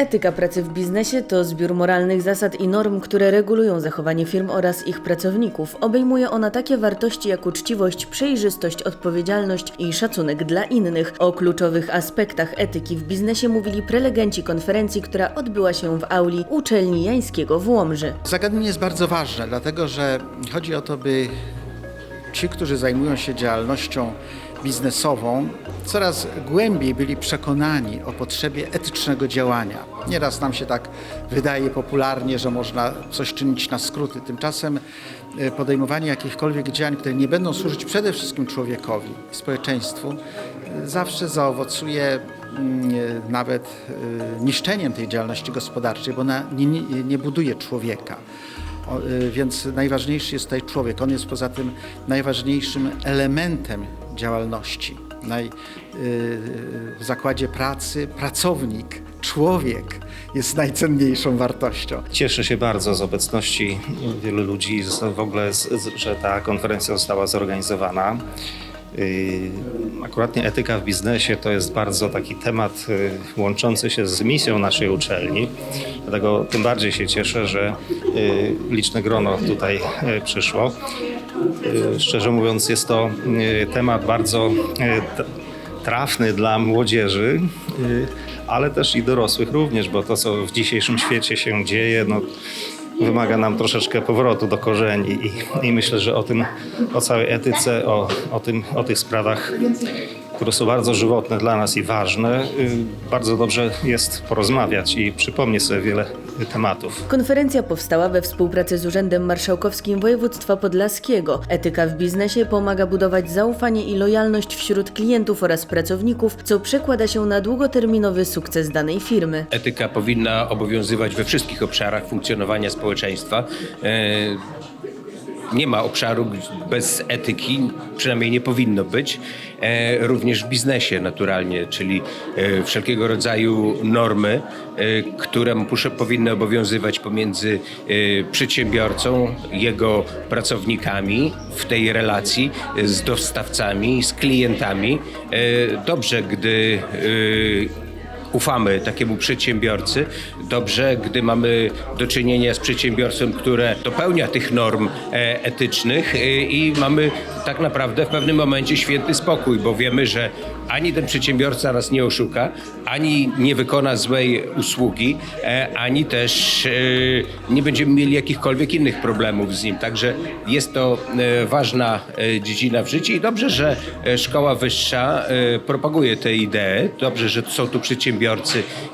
Etyka pracy w biznesie to zbiór moralnych zasad i norm, które regulują zachowanie firm oraz ich pracowników. Obejmuje ona takie wartości jak uczciwość, przejrzystość, odpowiedzialność i szacunek dla innych. O kluczowych aspektach etyki w biznesie mówili prelegenci konferencji, która odbyła się w auli uczelni Jańskiego w Łomży. Zagadnienie jest bardzo ważne, dlatego że chodzi o to, by ci, którzy zajmują się działalnością biznesową, coraz głębiej byli przekonani o potrzebie etycznego działania. Nieraz nam się tak wydaje popularnie, że można coś czynić na skróty. Tymczasem e, podejmowanie jakichkolwiek działań, które nie będą służyć przede wszystkim człowiekowi, społeczeństwu, e, zawsze zaowocuje mm, e, nawet niszczeniem tej działalności gospodarczej, bo ona nie, nie, nie buduje człowieka. Więc najważniejszy jest tutaj człowiek. On jest poza tym najważniejszym elementem działalności. Naj, y, w zakładzie pracy pracownik, człowiek jest najcenniejszą wartością. Cieszę się bardzo z obecności wielu ludzi, w ogóle, że ta konferencja została zorganizowana. Yy, Akuratnie etyka w biznesie to jest bardzo taki temat yy, łączący się z misją naszej uczelni. Dlatego tym bardziej się cieszę, że liczne grono tutaj przyszło. Yy, Szczerze mówiąc, jest to yy, temat bardzo t- trafny dla młodzieży, ale też i dorosłych również, bo to, co w dzisiejszym świecie się dzieje, no, wymaga nam troszeczkę powrotu do korzeni i, i myślę, że o tym, o całej etyce, o, o, tym, o tych sprawach, które są bardzo żywotne dla nas i ważne, yy, bardzo dobrze jest porozmawiać i przypomnieć sobie wiele tematów. Konferencja powstała we współpracy z Urzędem Marszałkowskim Województwa Podlaskiego. Etyka w biznesie pomaga budować zaufanie i lojalność wśród klientów oraz pracowników, co przekłada się na długoterminowy sukces danej firmy. Etyka powinna obowiązywać we wszystkich obszarach funkcjonowania społeczeństwa. Nie ma obszaru bez etyki, przynajmniej nie powinno być. E, Również w biznesie naturalnie, czyli e, wszelkiego rodzaju normy, e, które muszę, powinny obowiązywać pomiędzy przedsiębiorcą, jego pracownikami w tej relacji z dostawcami, z klientami. Dobrze, gdy ufamy takiemu przedsiębiorcy. Dobrze, gdy mamy do czynienia z przedsiębiorcą, które dopełnia tych norm e, etycznych e, i mamy tak naprawdę w pewnym momencie święty spokój, bo wiemy, że ani ten przedsiębiorca nas nie oszuka, ani nie wykona złej usługi, e, ani też nie będziemy mieli jakichkolwiek innych problemów z nim. Także jest to ważna dziedzina w życiu i dobrze, że szkoła wyższa propaguje tę ideę. Dobrze, że są tu przedsiębiorcy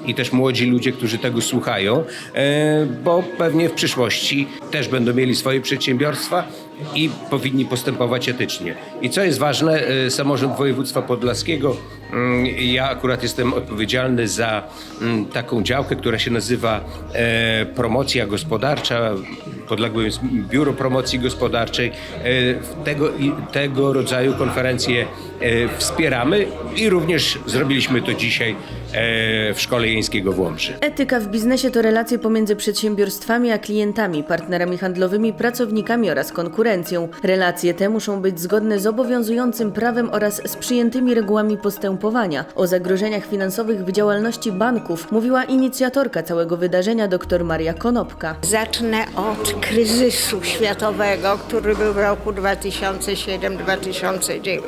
i też młodzi ludzie, którzy tego słuchają, e, bo pewnie w przyszłości też będą mieli swoje przedsiębiorstwa i powinni postępować etycznie. I co jest ważne, e, samorząd województwa podlaskiego, mm, ja akurat jestem odpowiedzialny za mm, taką działkę, która się nazywa e, promocja gospodarcza, podległe jest Biuro Promocji Gospodarczej. E, Tego, tego rodzaju konferencje e, wspieramy i również zrobiliśmy to dzisiaj w Szkole Jeńskiego w Łomży. Etyka w biznesie to relacje pomiędzy przedsiębiorstwami a klientami, partnerami handlowymi, pracownikami oraz konkurencją. Relacje te muszą być zgodne z obowiązującym prawem oraz z przyjętymi regułami postępowania. O zagrożeniach finansowych w działalności banków mówiła inicjatorka całego wydarzenia dr Maria Konopka. Zacznę od kryzysu światowego, który był w roku 2007-2009.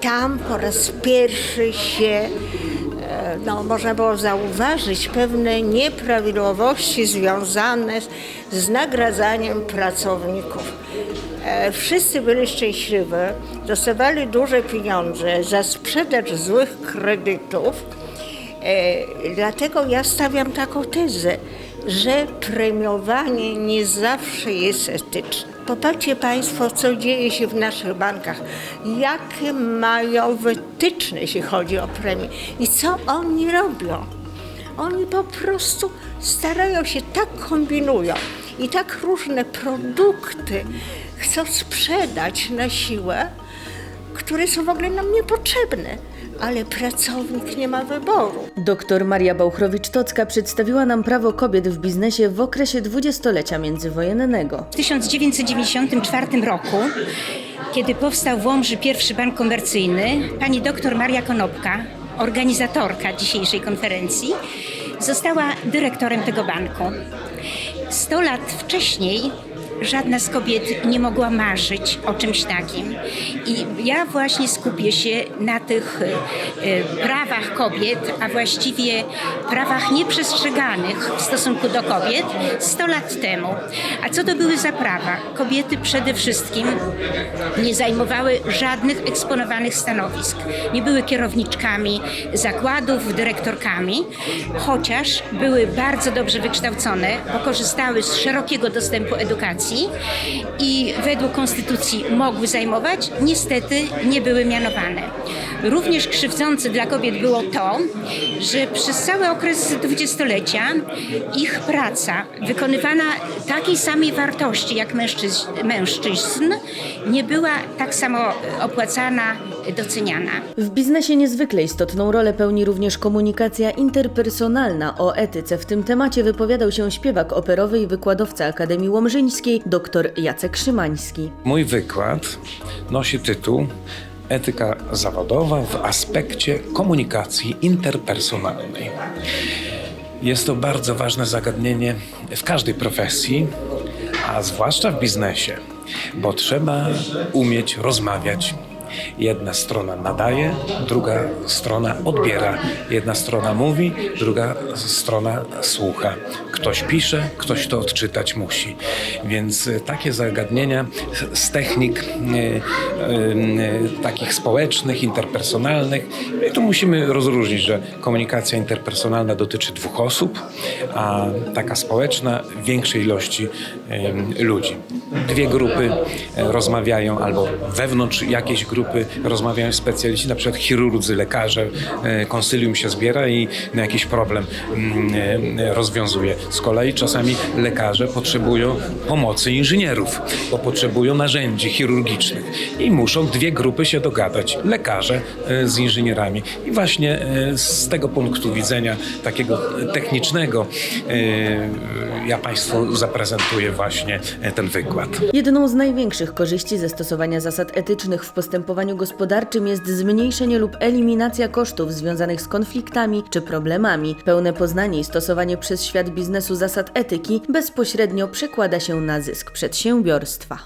Tam po raz pierwszy się, no, można było zauważyć pewne nieprawidłowości związane z, nagradzaniem pracowników. E, Wszyscy byli szczęśliwi, dostawali duże pieniądze za sprzedaż złych kredytów. E, Dlatego ja stawiam taką tezę, że premiowanie nie zawsze jest etyczne. Popatrzcie Państwo, co dzieje się w naszych bankach. Jakie mają wytyczne, jeśli chodzi o premie. I co oni robią? Oni po prostu starają się, tak kombinują i tak różne produkty chcą sprzedać na siłę, które są w ogóle nam niepotrzebne. Ale pracownik nie ma wyboru. Dr Maria Bauchrowicz-Tocka przedstawiła nam prawo kobiet w biznesie w okresie dwudziestolecia międzywojennego. W 1994 roku, kiedy powstał w Łomży pierwszy bank komercyjny, pani doktor Maria Konopka, organizatorka dzisiejszej konferencji, została dyrektorem tego banku. 100 lat wcześniej żadna z kobiet nie mogła marzyć o czymś takim. I ja właśnie skupię się na tych e, prawach kobiet, a właściwie prawach nieprzestrzeganych w stosunku do kobiet 100 lat temu. A co to były za prawa? Kobiety przede wszystkim nie zajmowały żadnych eksponowanych stanowisk. Nie były kierowniczkami zakładów, dyrektorkami, chociaż były bardzo dobrze wykształcone, bo korzystały z szerokiego dostępu edukacji i według konstytucji mogły zajmować, niestety nie były mianowane. Również krzywdzące dla kobiet było to, że przez cały okres dwudziestolecia ich praca wykonywana takiej samej wartości jak mężczyzn, mężczyzn nie była tak samo opłacana, doceniana. W biznesie niezwykle istotną rolę pełni również komunikacja interpersonalna. O etyce w tym temacie wypowiadał się śpiewak operowy i wykładowca Akademii Łomżyńskiej dr Jacek Szymański. Mój wykład nosi tytuł Etyka zawodowa w aspekcie komunikacji interpersonalnej. Jest to bardzo ważne zagadnienie w każdej profesji, a zwłaszcza w biznesie, bo trzeba umieć rozmawiać. Jedna strona nadaje, druga strona odbiera. Jedna strona mówi, druga strona słucha. Ktoś pisze, ktoś to odczytać musi. Więc e, takie zagadnienia z technik e, e, takich społecznych, interpersonalnych, i tu musimy rozróżnić, że komunikacja interpersonalna dotyczy dwóch osób, a taka społeczna większej ilości ludzi. Dwie grupy e, rozmawiają albo wewnątrz jakiejś grupy rozmawiają specjaliści, na przykład chirurdzy, lekarze, e, konsylium się zbiera i na jakiś problem mm, e, rozwiązuje. Z kolei czasami lekarze potrzebują pomocy inżynierów, bo potrzebują narzędzi chirurgicznych i muszą dwie grupy się dogadać. Lekarze z inżynierami. I właśnie e, z tego punktu widzenia takiego technicznego e, ja Państwu zaprezentuję właśnie e, ten wykład. Jedną z największych korzyści ze stosowania zasad etycznych w postępowaniu gospodarczym jest zmniejszenie lub eliminacja kosztów związanych z konfliktami czy problemami. Pełne poznanie i stosowanie przez świat biznesu zasad etyki bezpośrednio przekłada się na zysk przedsiębiorstwa.